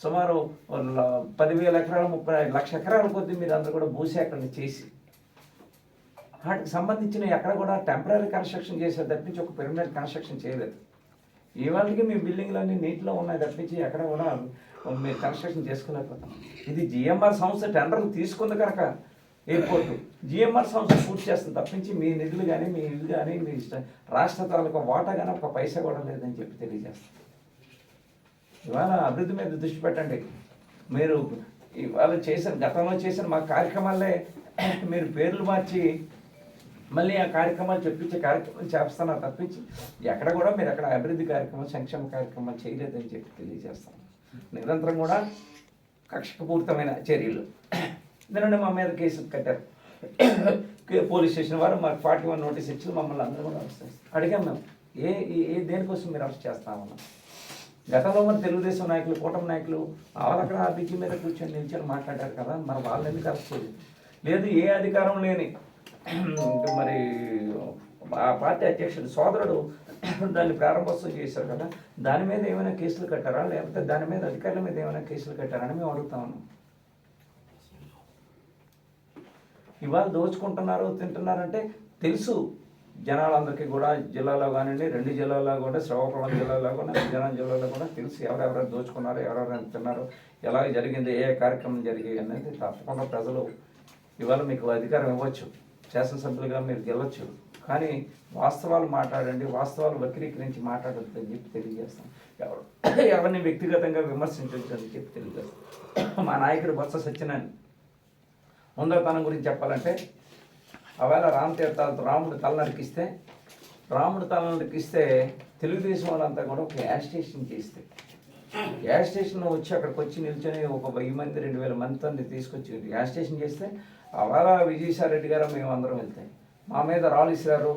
సుమారు పదివేల ఎకరాలు ముప్పై లక్ష ఎకరాల కొద్దీ మీరు అందరూ కూడా భూసేకరణ చేసి వాటికి సంబంధించిన ఎక్కడ కూడా టెంపరీ కన్స్ట్రక్షన్ చేసే తప్పించి ఒక పెర్మనెంట్ కన్స్ట్రక్షన్ చేయలేదు. ఇవాళకి మీ బిల్డింగ్లన్నీ నీటిలో ఉన్నాయి తప్పించి ఎక్కడ కూడా మీరు కన్స్ట్రక్షన్ చేసుకోలేకపోతాం ఇది జిఎంఆర్ సంస్థ టెండర్లు తీసుకుంది కనుక ఎయిర్పోర్టు జిఎంఆర్ సంస్థ పూర్తి చేస్తుంది తప్పించి మీ నిధులు కానీ మీ ఇల్లు కానీ మీ రాష్ట్ర తాలూకా వాటా కానీ ఒక పైసా కూడా లేదని చెప్పి తెలియజేస్తాం ఇవాళ అభివృద్ధి మీద దృష్టి పెట్టండి. మీరు ఇవాళ చేసిన గతంలో చేసిన మా కార్యక్రమాలే మీరు పేర్లు మార్చి మళ్ళీ ఆ కార్యక్రమాలు చెప్పించే కార్యక్రమం చేస్తున్నారు తప్పించి ఎక్కడ కూడా మీరు అక్కడ అభివృద్ధి కార్యక్రమం సంక్షేమ కార్యక్రమాలు చేయలేదని చెప్పి తెలియజేస్తాను నిరంతరం కూడా కక్షపూరితమైన చర్యలు. నిన్న మా మీద కేసులు కట్టారు. పోలీస్ స్టేషన్ వారు మాకు ఫార్టీ వన్ నోటీస్ ఇచ్చి మమ్మల్ని అందరూ కూడా అరెస్ట్ చేస్తారు. అడిగాం మేము ఏ ఏ- ఏ దేనికోసం మీరు అరెస్ట్ చేస్తామన్నా గతంలో మన తెలుగుదేశం నాయకులు కూటమి నాయకులు వాళ్ళు అక్కడ ఆ బ్రిడ్జి మీద కూర్చొని నిల్చొని మాట్లాడారు కదా మరి వాళ్ళు ఎందుకు అరెస్ట్ లేదు ఏ అధికారం లేని మరి ఆ పార్టీ అధ్యక్షుడు సోదరుడు దాన్ని ప్రారంభోత్సవం చేశారు కదా దాని మీద ఏమైనా కేసులు కట్టారా? లేకపోతే దాని మీద అధికారుల మీద ఏమైనా కేసులు కట్టారా అని మేము అడుగుతా ఉన్నాం. ఇవాళ దోచుకుంటున్నారు తింటున్నారంటే తెలుసు. జనాలందరికీ కూడా జిల్లాలో కానివ్వండి రెండు జిల్లాల్లో కూడా శ్రవకుళం జిల్లాలో కూడా విజయనగరం జిల్లాలో కూడా తెలుసు ఎవరెవరు దోచుకున్నారు ఎవరెవరు తిన్నారు ఎలా జరిగింది ఏ కార్యక్రమం జరిగాయి అనేది తప్పకుండా ప్రజలు ఇవాళ మీకు అధికారం ఇవ్వచ్చు. శాసనసభ్యులుగా మీరు గెలవచ్చు. కానీ వాస్తవాలు మాట్లాడండి వాస్తవాలు వక్రీకరించి మాట్లాడద్దు అని చెప్పి తెలియజేస్తాం. ఎవరు ఎవరిని వ్యక్తిగతంగా విమర్శించవచ్చు అని చెప్పి తెలియజేస్తాం. మా నాయకుడు బొత్స సత్యనారాయణ. ముందరతనం గురించి చెప్పాలంటే ఒకవేళ రామతీర్థాలతో రాముడు తల నరికిస్తే రాముడు తల నరికిస్తే తెలుగుదేశం వాళ్ళంతా కూడా ఒక గ్యాస్ స్టేషన్ చేస్తే. గ్యాస్ స్టేషన్ వచ్చి అక్కడికి వచ్చి నిల్చొని ఒక వెయ్యి మంది రెండు వేల మందితో తీసుకొచ్చి గ్యాస్ స్టేషన్ చేస్తే అవాళ విజయసాయి రెడ్డి గారు మేము అందరం వెళ్తాయి మా మీద రాళ్ళు ఇసిరారు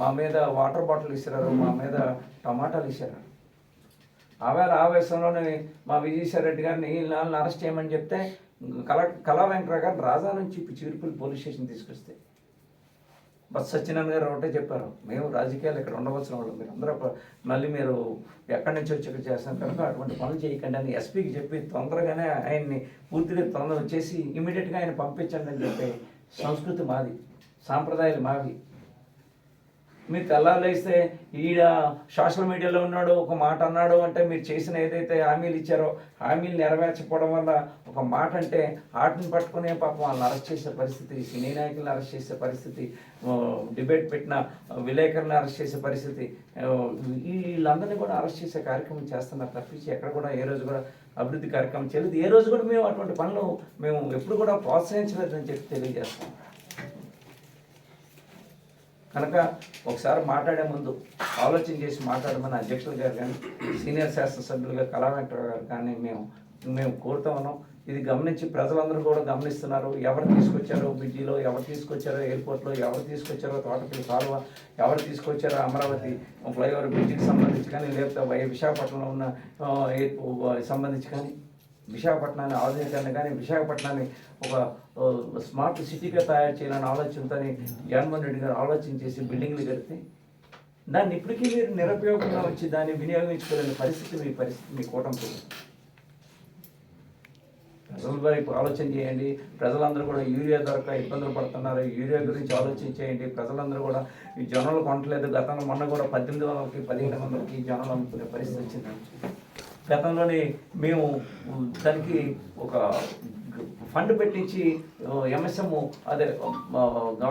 మా మీద వాటర్ బాటిల్ ఇసిరారు మా మీద టమాటాలు ఇసిరారు. ఆవేళ ఆవేశంలోనే మా విజయసాయి రెడ్డి గారిని వీళ్ళని అరెస్ట్ చేయమని చెప్తే కళ కళా వెంకట గారు రాజా నుంచి చిరుపల్లి పోలీస్ స్టేషన్ తీసుకొస్తే. బస్ సత్యనారాయణ గారు ఒకటే చెప్పారు మేము రాజకీయాలు ఇక్కడ ఉండవలసిన వాళ్ళు. మీరు అందరూ మళ్ళీ మీరు ఎక్కడి నుంచి వచ్చి ఇక్కడ చేస్తాం కనుక అటువంటి పనులు చేయకండి అని ఎస్పీకి చెప్పి తొందరగానే ఆయన్ని పూర్తిగా తొందర వచ్చేసి ఇమీడియట్గా ఆయన పంపించండి అని చెప్పే సంస్కృతి మాది సాంప్రదాయాలు మావి. మీరు తెల్లారులేస్తే ఈడ సోషల్ మీడియాలో ఉన్నాడు ఒక మాట అన్నాడు అంటే మీరు చేసిన ఏదైతే హామీలు ఇచ్చారో హామీలు నెరవేర్చకపోవడం వల్ల ఒక మాట అంటే ఆటను పట్టుకునే పాపం వాళ్ళని అరెస్ట్ చేసే పరిస్థితి సినీ నాయకులను అరెస్ట్ చేసే పరిస్థితి డిబేట్ పెట్టిన విలేకరులను అరెస్ట్ చేసే పరిస్థితి వీళ్ళందరినీ కూడా అరెస్ట్ చేసే కార్యక్రమం చేస్తున్నారు తప్పించి ఎక్కడ కూడా ఏ రోజు కూడా అభివృద్ధి కార్యక్రమం చేయలేదు. ఏ రోజు కూడా మేము అటువంటి పనులు మేము ఎప్పుడు కూడా ప్రోత్సహించలేదని చెప్పి తెలియజేస్తాం కనుక ఒకసారి మాట్లాడే ముందు ఆలోచన చేసి మాట్లాడమని అధ్యక్షులు గారు కానీ సీనియర్ శాసనసభ్యులుగా సభ్యులుగా వెంకటరావు గారు కానీ మేము మేము కోరుతా ఉన్నాం. ఇది గమనించి ప్రజలందరూ కూడా గమనిస్తున్నారు. ఎవరు తీసుకొచ్చారో బ్రిడ్జిలో ఎవరు తీసుకొచ్చారో ఎయిర్పోర్ట్లో ఎవరు తీసుకొచ్చారో తోటపల్లి కాలువ ఎవరు తీసుకొచ్చారో అమరావతి ఫ్లైఓవర్ బ్రిడ్జికి సంబంధించి కానీ లేకపోతే వై- విశాఖపట్నంలో ఉన్న సంబంధించి కానీ విశాఖపట్నాన్ని ఆధునీకరణ కానీ విశాఖపట్నాన్ని ఒక స్మార్ట్ సిటీగా తయారు చేయాలని ఆలోచనతో జగన్మోహన్ రెడ్డి గారు ఆలోచన చేసి బిల్డింగ్లు కడితే దాన్ని ఇప్పటికీ మీరు నిరుపయోగంగా వచ్చి దాన్ని వినియోగించుకోలేని పరిస్థితి మీ పరిస్థితి మీ కూటమి ఉంది. ప్రజల వైపు ఆలోచన చేయండి ప్రజలందరూ కూడా యూరియా దొరక ఇబ్బందులు పడుతున్నారు యూరియా గురించి ఆలోచన చేయండి ప్రజలందరూ కూడా ఈ జొన్నలు కొనట్లేదు గతంలో మొన్న కూడా పద్దెనిమిది వందలకి పదిహేను వందలకి జొన్నలు అమ్ముకునే పరిస్థితి వచ్చింది గతంలోని మేము దానికి ఒక ఫండ్ పెట్టించి ఎంఎస్ఎం అదే